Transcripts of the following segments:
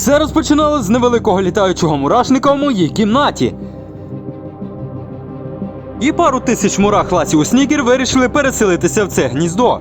Все розпочиналось з невеликого літаючого мурашника в моїй кімнаті. І пару тисяч мурах ласів у снігер вирішили переселитися в це гніздо.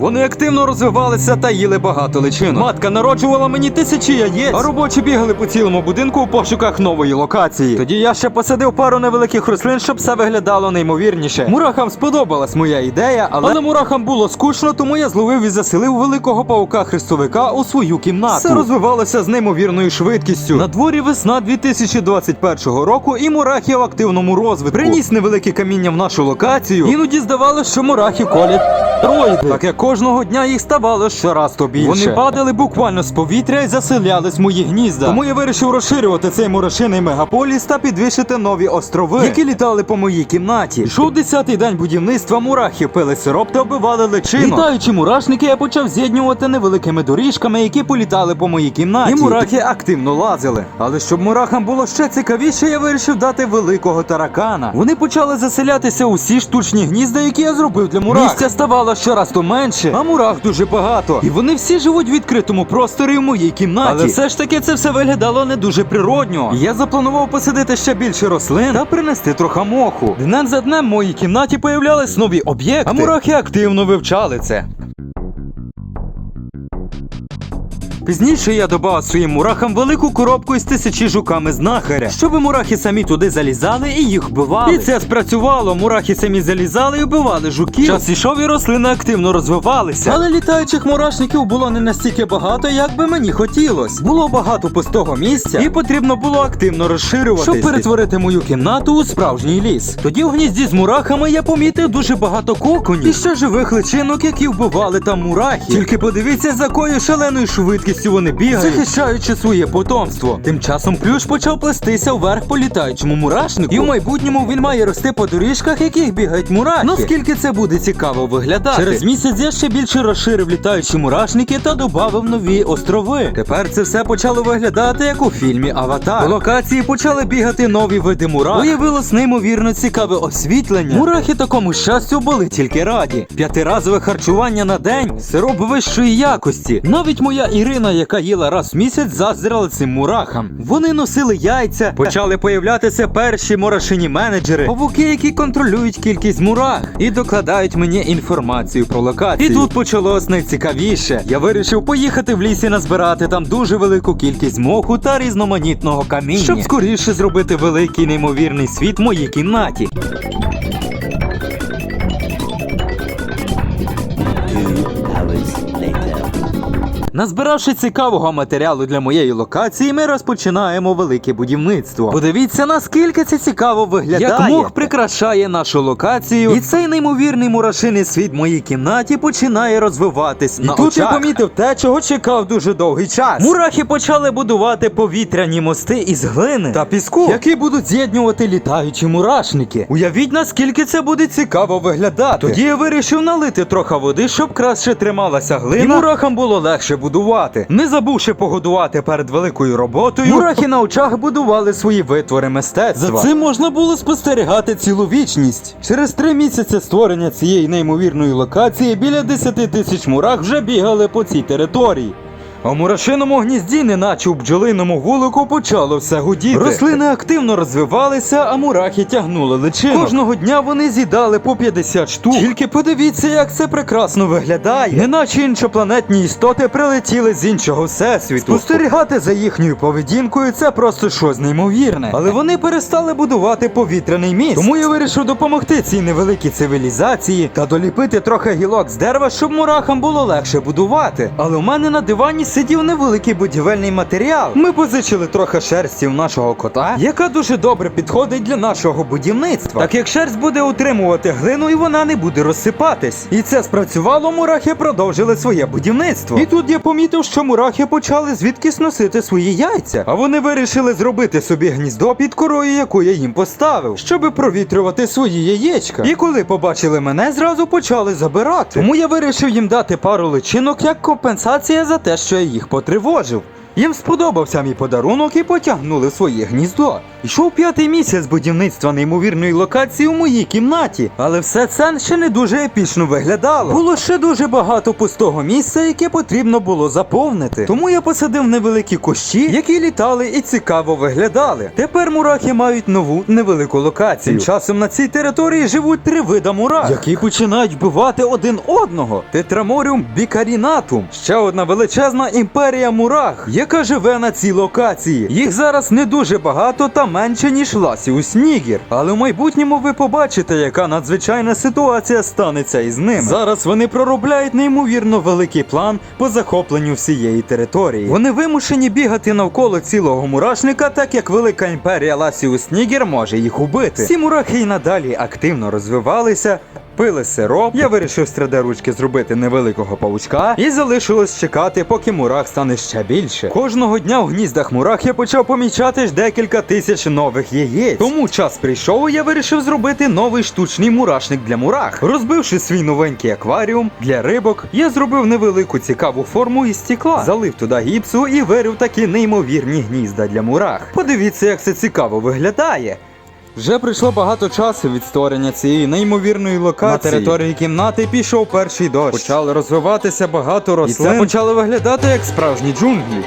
Вони активно розвивалися та їли багато личинок. Матка народжувала мені тисячі яєць, а робочі бігали по цілому будинку у пошуках нової локації. Тоді я ще посадив пару невеликих рослин, щоб все виглядало неймовірніше. Мурахам сподобалась моя ідея, але, але мурахам було скучно, тому я зловив і заселив великого паука хрестовика у свою кімнату. Все розвивалося з неймовірною швидкістю. На дворі весна 2021 року, і мурахи в активному розвитку. Приніс невелике каміння в нашу локацію. Іноді здавалося, що мурахи колять Троїди. Так як кожного дня їх ставало щораз то більше. Вони падали буквально з повітря і заселялись в мої гнізда. Тому я вирішив розширювати цей мурашиний мегаполіс та підвищити нові острови, які літали по моїй кімнаті. Йшов десятий день будівництва, мурахи пили сироп та оббивали личину. Літаючі мурашники я почав з'єднювати невеликими доріжками, які політали по моїй кімнаті. І мурахи активно лазили. Але щоб мурахам було ще цікавіше, я вирішив дати великого таракана. Вони почали заселятися у всі штучні гнізда, які я зробив для мурах. Місця ставало щораз то менше, а мурах дуже багато. І вони всі живуть в відкритому просторі в моїй кімнаті. Але все ж таки це все виглядало не дуже природньо. І Я запланував посадити ще більше рослин та принести трохи моху. Днем за днем в моїй кімнаті появлялись нові об'єкти, а мурахи активно вивчали це. Пізніше я додав своїм мурахам велику коробку із тисячі жуками знахаря, щоб мурахи самі туди залізали і їх вбивали. І це спрацювало. Мурахи самі залізали і вбивали жуків. Час ішов і рослини активно розвивалися. Але літаючих мурашників було не настільки багато, як би мені хотілось. Було багато пустого місця, і потрібно було активно розширюватися, щоб перетворити мою кімнату у справжній ліс. Тоді в гнізді з мурахами я помітив дуже багато коконів і ще живих личинок, які вбивали там мурахи. Тільки подивіться, з якою шаленою швидкістю вони бігають, захищаючи своє потомство. Тим часом ключ почав плестися вверх по літаючому мурашнику, і в майбутньому він має рости по доріжках, яких бігають мурахи. Наскільки це буде цікаво виглядати. Через місяць я ще більше розширив літаючі мурашники та додав нові острови. Тепер це все почало виглядати як у фільмі Аватар. По локації почали бігати нові види мурах. Виявилось неймовірно цікаве освітлення. Мурахи такому щастю були тільки раді. П'ятиразове харчування на день, сироп вищої якості. Навіть моя Ірина, яка їла раз в місяць, заздрила цим мурахам. Вони носили яйця, почали появлятися перші мурашині менеджери, павуки, які контролюють кількість мурах і докладають мені інформацію про локацію. І тут почалось найцікавіше. Я вирішив поїхати в лісі назбирати там дуже велику кількість моху та різноманітного каміння, щоб скоріше зробити великий неймовірний світ в моїй кімнаті. Назбиравши цікавого матеріалу для моєї локації, ми розпочинаємо велике будівництво. Подивіться, наскільки це цікаво виглядає. Як мох прикрашає нашу локацію, і цей неймовірний мурашиний світ в моїй кімнаті починає розвиватись. І на тут очах. я помітив те, чого чекав дуже довгий час. Мурахи почали будувати повітряні мости із глини та піску, які будуть з'єднувати літаючі мурашники. Уявіть, наскільки це буде цікаво виглядати. Тоді я вирішив налити трохи води, щоб краще трималася глина. І мурахам було легше будувати. Не забувши погодувати перед великою роботою. Мурахи на очах будували свої витвори мистецтва. За цим можна було спостерігати цілу вічність. Через три місяці створення цієї неймовірної локації біля 10 тисяч мурах вже бігали по цій території. А в мурашиному гнізді, неначе у бджолиному вулику, почало все гудіти. Рослини активно розвивалися, а мурахи тягнули личину. Кожного дня вони з'їдали по 50 штук. Тільки подивіться, як це прекрасно виглядає. Неначе іншопланетні істоти прилетіли з іншого всесвіту. Спостерігати за їхньою поведінкою це просто щось неймовірне. Але вони перестали будувати повітряний міст. Тому я вирішив допомогти цій невеликій цивілізації та доліпити трохи гілок з дерева, щоб мурахам було легше будувати. Але у мене на дивані сидів невеликий будівельний матеріал. Ми позичили трохи шерсті в нашого кота, яка дуже добре підходить для нашого будівництва. Так як шерсть буде утримувати глину і вона не буде розсипатись. І це спрацювало, мурахи продовжили своє будівництво. І тут я помітив, що мурахи почали звідкись носити свої яйця. А вони вирішили зробити собі гніздо під корою, яку я їм поставив, щоб провітрювати свої яєчка. І коли побачили мене, зразу почали забирати. Тому я вирішив їм дати пару личинок як компенсація за те, що їх потривожив. Їм сподобався мій подарунок і потягнули своє гніздо. Йшов п'ятий місяць будівництва неймовірної локації у моїй кімнаті, але все це ще не дуже епічно виглядало. Було ще дуже багато пустого місця, яке потрібно було заповнити. Тому я посадив невеликі кущі, які літали і цікаво виглядали. Тепер мурахи мають нову невелику локацію. Тим часом на цій території живуть три вида мурах, які починають вбивати один одного. Тетраморіум бікарінатум. Ще одна величезна імперія мурах, яка живе на цій локації. Їх зараз не дуже багато та менше, ніж Ласіус Нігір. Але в майбутньому ви побачите, яка надзвичайна ситуація станеться із ними. Зараз вони проробляють неймовірно великий план по захопленню всієї території. Вони вимушені бігати навколо цілого мурашника, так як велика імперія Ласіус Нігер може їх убити. Всі мурахи й надалі активно розвивалися. Пили сироп, я вирішив 3D-ручки зробити невеликого паучка і залишилось чекати, поки мурах стане ще більше. Кожного дня в гніздах мурах я почав помічати ж декілька тисяч нових яєць. Тому час прийшов, я вирішив зробити новий штучний мурашник для мурах. Розбивши свій новенький акваріум для рибок, я зробив невелику цікаву форму із стекла, залив туди гіпсу і вирив такі неймовірні гнізда для мурах. Подивіться, як це цікаво виглядає. Вже пройшло багато часу від створення цієї неймовірної локації. На території кімнати пішов перший дощ. Почали розвиватися багато рослин. І це почало виглядати як справжні джунглі.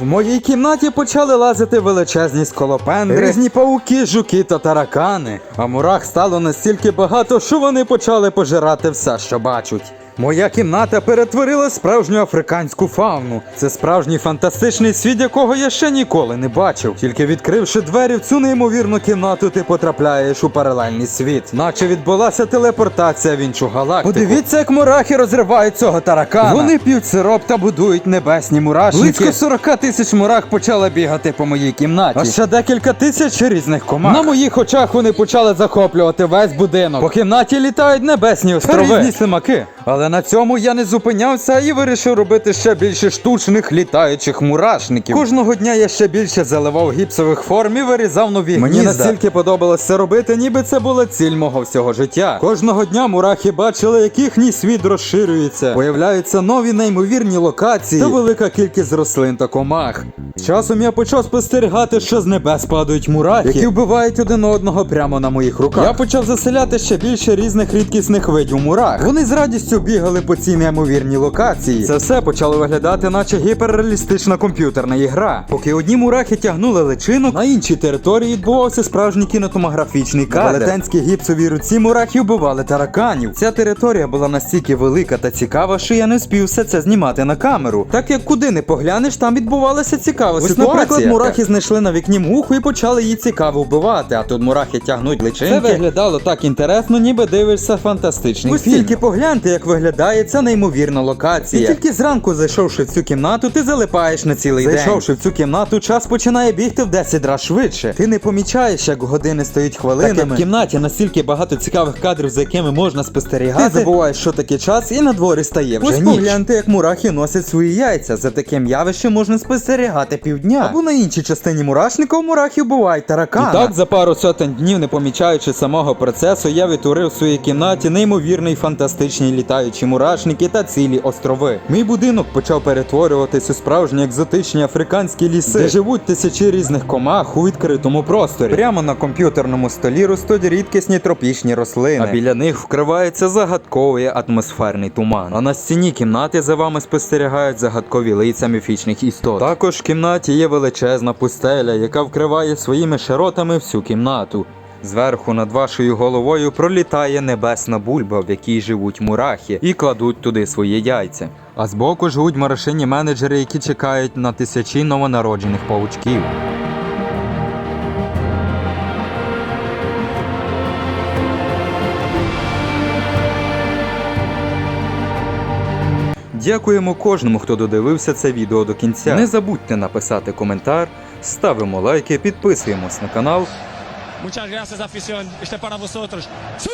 В моїй кімнаті почали лазити величезні сколопендри, різні пауки, жуки та таракани. А мурах стало настільки багато, що вони почали пожирати все, що бачать. Моя кімната перетворила справжню африканську фауну. Це справжній фантастичний світ, якого я ще ніколи не бачив. Тільки відкривши двері в цю неймовірну кімнату, ти потрапляєш у паралельний світ. Наче відбулася телепортація в іншу галактику. Подивіться, як мурахи розривають цього таракана. Вони п'ють сироп та будують небесні мурашники. Близько 40 тисяч мурах почали бігати по моїй кімнаті. А ще декілька тисяч різних комах. На моїх очах вони почали захоплювати весь будинок. По кімнаті літають небесні острови. Різні слимаки. Але на цьому я не зупинявся і вирішив робити ще більше штучних літаючих мурашників. Кожного дня я ще більше заливав гіпсових форм і вирізав нові Мені гнізда. настільки подобалось це робити, ніби це була ціль мого всього життя. Кожного дня мурахи бачили, як їхній світ розширюється. Появляються нові неймовірні локації та велика кількість рослин та комах. З часом я почав спостерігати, що з небес падають мурахи, які вбивають один одного прямо на моїх руках. Я почав заселяти ще більше різних рідкісних видів мурах. Вони з радістю бігали по цій неймовірній локації. Це все почало виглядати, наче гіперреалістична комп'ютерна ігра. Поки одні мурахи тягнули личинок, на іншій території відбувався справжній кінематографічний кадр. На велетенській гіпсовій руці мурахи вбивали тараканів. Ця територія була настільки велика та цікава, що я не спів все це знімати на камеру. Так як куди не поглянеш, там відбувалася цікава Ось, ситуація. наприклад, мурахи знайшли на вікні муху і почали її цікаво вбивати. А тут мурахи тягнуть личинки. Це виглядало так інтересно, ніби дивишся фантастичний Ось фільм. тільки погляньте, як виглядає ця неймовірна локація. І тільки зранку, зайшовши в цю кімнату, ти залипаєш на цілий день. Зайшовши в цю кімнату, час починає бігти в 10 разів швидше. Ти не помічаєш, як години стоять хвилинами. Так як в кімнаті настільки багато цікавих кадрів, за якими можна спостерігати. Ти забуваєш, що таке час, і на дворі стає вже Ось ніч. погляньте, як мурахи носять свої яйця. За таким явищем можна спостерігати півдня. Або на іншій частині мурашника у мурахів бувають таракани. І так, за пару сотень днів, не помічаючи самого процесу, я відтворив в своїй кімнаті неймовірний фантастичні літаючі мурашники та цілі острови. Мій будинок почав перетворюватись у справжні екзотичні африканські ліси, де живуть тисячі різних комах у відкритому просторі. Прямо на комп'ютерному столі ростуть рідкісні тропічні рослини. А біля них вкривається загадковий атмосферний туман. А на стіні кімнати за вами спостерігають загадкові лиця міфічних істот. Також в кімнаті є величезна пустеля, яка вкриває своїми широтами всю кімнату. Зверху над вашою головою пролітає небесна бульба, в якій живуть мурахи, і кладуть туди свої яйця. А збоку живуть марашині менеджери, які чекають на тисячі новонароджених паучків. Дякуємо кожному, хто додивився це відео до кінця. Не забудьте написати коментар, ставимо лайки, підписуємось на канал. Muchas gracias, afición. Este es para vosotros. ¡Sí!